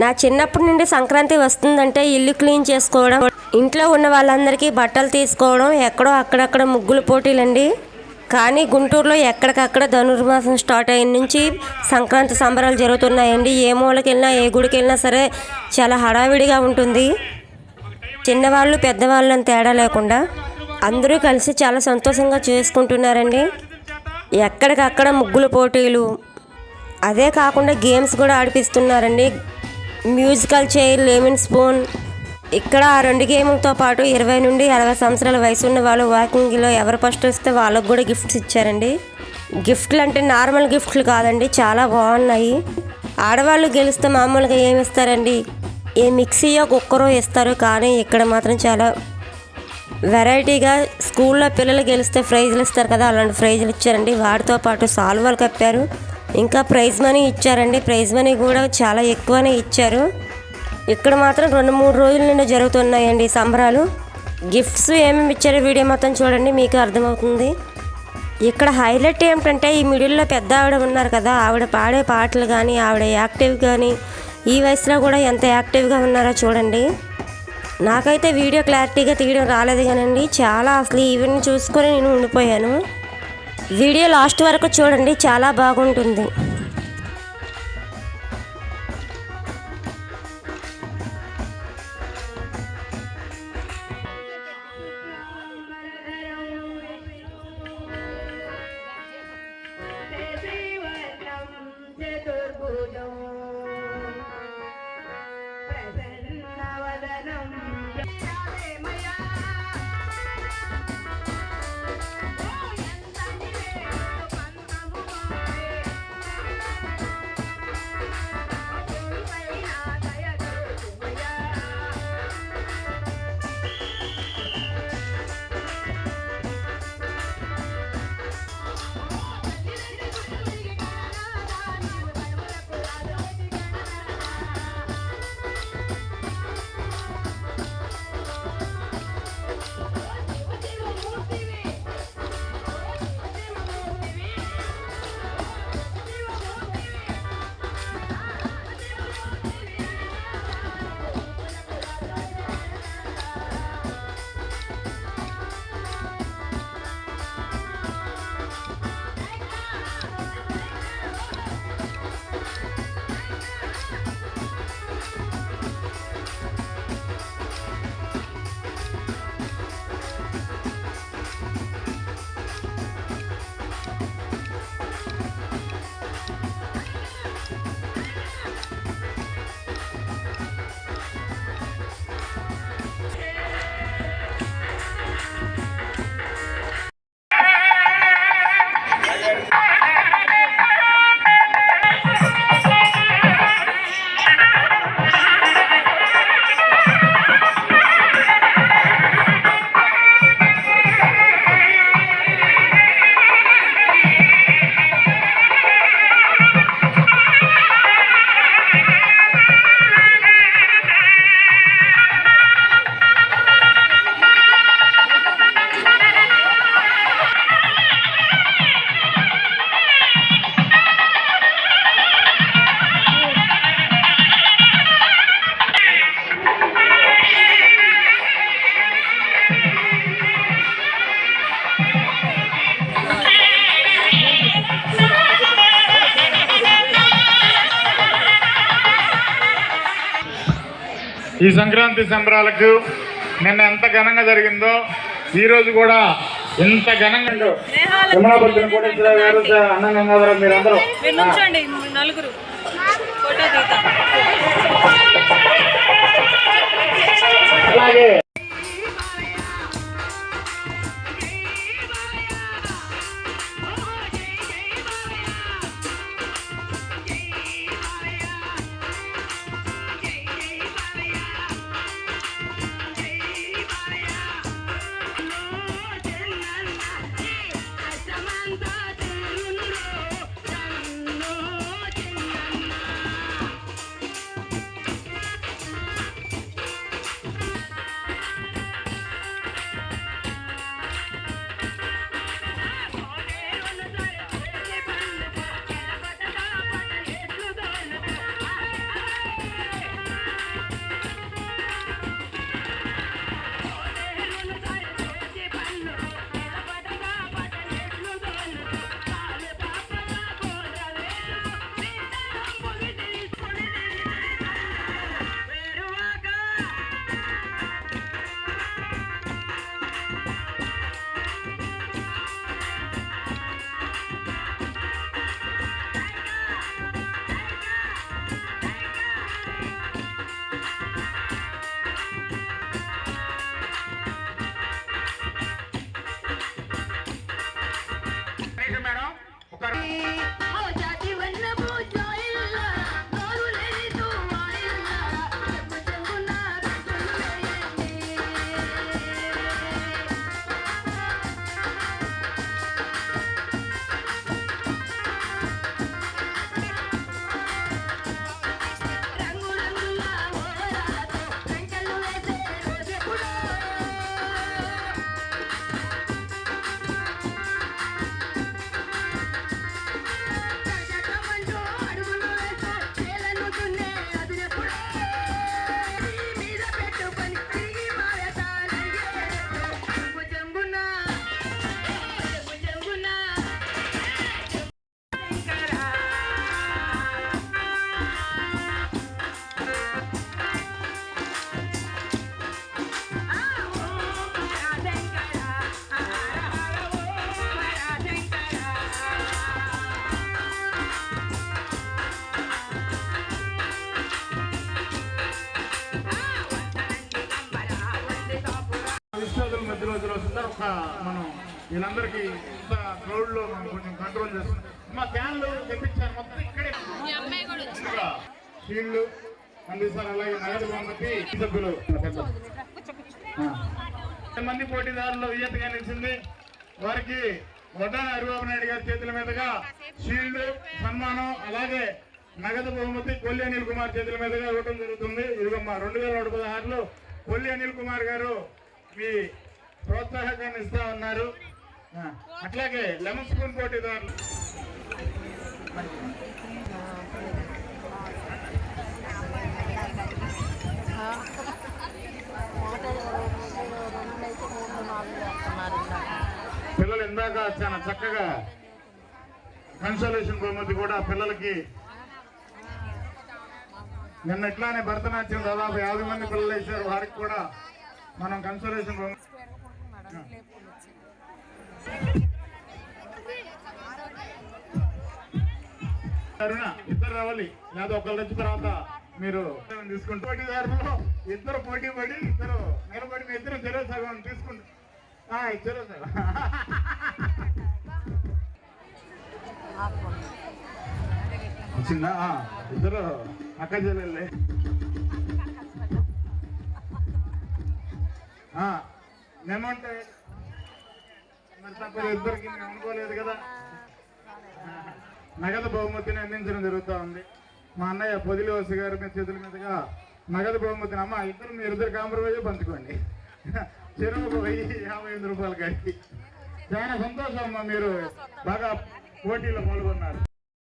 నా చిన్నప్పటి నుండి సంక్రాంతి వస్తుందంటే ఇల్లు క్లీన్ చేసుకోవడం ఇంట్లో ఉన్న వాళ్ళందరికీ బట్టలు తీసుకోవడం ఎక్కడో అక్కడక్కడ ముగ్గులు పోటీలండి. కానీ గుంటూరులో ఎక్కడికక్కడ ధనుర్మాసం స్టార్ట్ అయిన నుంచి సంక్రాంతి సంబరాలు జరుగుతున్నాయండి. ఏ మూలకి వెళ్ళినా ఏ గుడికి వెళ్ళినా సరే చాలా హడావిడిగా ఉంటుంది. చిన్నవాళ్ళు పెద్దవాళ్ళని తేడా లేకుండా అందరూ కలిసి చాలా సంతోషంగా చేసుకుంటున్నారండి. ఎక్కడికక్కడ ముగ్గుల పోటీలు అదే కాకుండా గేమ్స్ కూడా ఆడిపిస్తున్నారండి. Musical chair lemon spoon. ఇక్కడ ఆ రెండు గేమ్లతో పాటు ఇరవై నుండి అరవై సంవత్సరాల వయసు ఉన్న వాళ్ళు వాకింగ్లో ఎవరు ఫస్ట్ వస్తే వాళ్ళకు కూడా గిఫ్ట్స్ ఇచ్చారండి. గిఫ్ట్లు అంటే నార్మల్ గిఫ్ట్లు కాదండి చాలా బాగున్నాయి. ఆడవాళ్ళు గెలిస్తే మామూలుగా ఏమి ఇస్తారండి? ఏ మిక్సీయో కుక్కరో ఇస్తారు కానీ ఇక్కడ మాత్రం చాలా వెరైటీగా స్కూల్లో పిల్లలు గెలిస్తే ప్రైజ్లు ఇస్తారు కదా అలాంటి ప్రైజ్లు ఇచ్చారండి. వాటితో పాటు సాల్వాలు కప్పారు. ఇంకా ప్రైజ్ మనీ ఇచ్చారండి. ప్రైజ్ మనీ కూడా చాలా ఎక్కువనే ఇచ్చారు. ఇక్కడ మాత్రం రెండు మూడు రోజుల నుండి జరుగుతున్నాయండి సంబరాలు. గిఫ్ట్స్ ఏమేమి ఇచ్చారో వీడియో మొత్తం చూడండి మీకు అర్థమవుతుంది. ఇక్కడ హైలైట్ ఏమిటంటే ఈ మిడిల్లో పెద్ద ఆవిడ ఉన్నారు కదా ఆవిడ పాడే పాటలు కానీ ఆవిడ యాక్టివ్ కానీ ఈ వయసులో కూడా ఎంత యాక్టివ్గా ఉన్నారో చూడండి. నాకైతే వీడియో క్లారిటీగా తీయడం రాలేదు కానండి చాలా అసలు ఈవెంట్ చూసుకొని నేను ఉండిపోయాను. వీడియో లాస్ట్ వరకు చూడండి చాలా బాగుంటుంది. ఈ సంక్రాంతి సంబరాలకు నిన్న ఎంత ఘనంగా జరిగిందో ఈ రోజు కూడా ఎంత ఘనంగా ఉందో. యమునాపతిని కోటేశ్వర గారు అన్న గంగాధరం మీరందరూ మీరు నుంచోండి నలుగురు. ఫోటో అలాగే రోజులు వస్తుందో? ఒక మనం వీళ్ళందరికీ ఇంత క్రౌడ్లో మనం కొంచెం కంట్రోల్ చేస్తున్నాం. మా క్యాన్లు తెప్పించాను మొత్తం ఇక్కడే. ఇక్కడ షీల్డ్ అందిస్తారు అలాగే నగదు పంపి సభ్యులు. మంది పోటీదారులు విజేతగా నిలిచింది. వారికి వడ్డాన హరిబాబు నాయుడు గారి చేతుల మీదుగా షీల్డ్ సన్మానం అలాగే నగదు బహుమతి కొల్లి అనిల్ కుమార్ చేతుల మీదుగా ఇవ్వడం జరుగుతుంది. ఇదిగమ్మా రెండు వేల నూట పదహారులో కొల్లి అనిల్ కుమార్ గారు మీ ప్రోత్సాహకాన్ని ఇస్తా ఉన్నారు. అట్లాగే లెమన్ స్పూన్ పోటీదారులు. పిల్లలు ఇందాక చాలా చక్కగా కన్సోలేషన్ బహుమతి కూడా పిల్లలకి. నిన్న ఇట్లానే భరతనాట్యం దాదాపు యాభై మంది పిల్లలు వేశారు. వారికి కూడా మనం అరుణ ఇద్దరు రావాలి. లేదా ఒకళ్ళు వచ్చిన తర్వాత మీరు తీసుకుంటే పోటీదారులు ఇద్దరు పోటీ పడి ఇద్దరు నిలబడి మీ ఇద్దరు చెరువు సగం తీసుకుంటారు చెరువు సగం. వచ్చిందా? ఆ, ఇద్దరు అక్క చెల్లెళ్ళే. మేమంటే మరి ఇద్దరికి మేము అనుకోలేదు కదా. నగదు బహుమతిని అందించడం జరుగుతూ ఉంది. మా అన్నయ్య పొదిలివాసి గారి మీద చేతుల మీదుగా నగదు బహుమతిని అమ్మ ఇద్దరు మీరు ఇద్దరు కాంప్రమైజ్ పంచుకోండి. చెరువుకు వెయ్యి యాభై ఎనిమిది రూపాయలు కట్టి. చాలా సంతోషం అమ్మ మీరు బాగా పోటీలో పాల్గొన్నారు.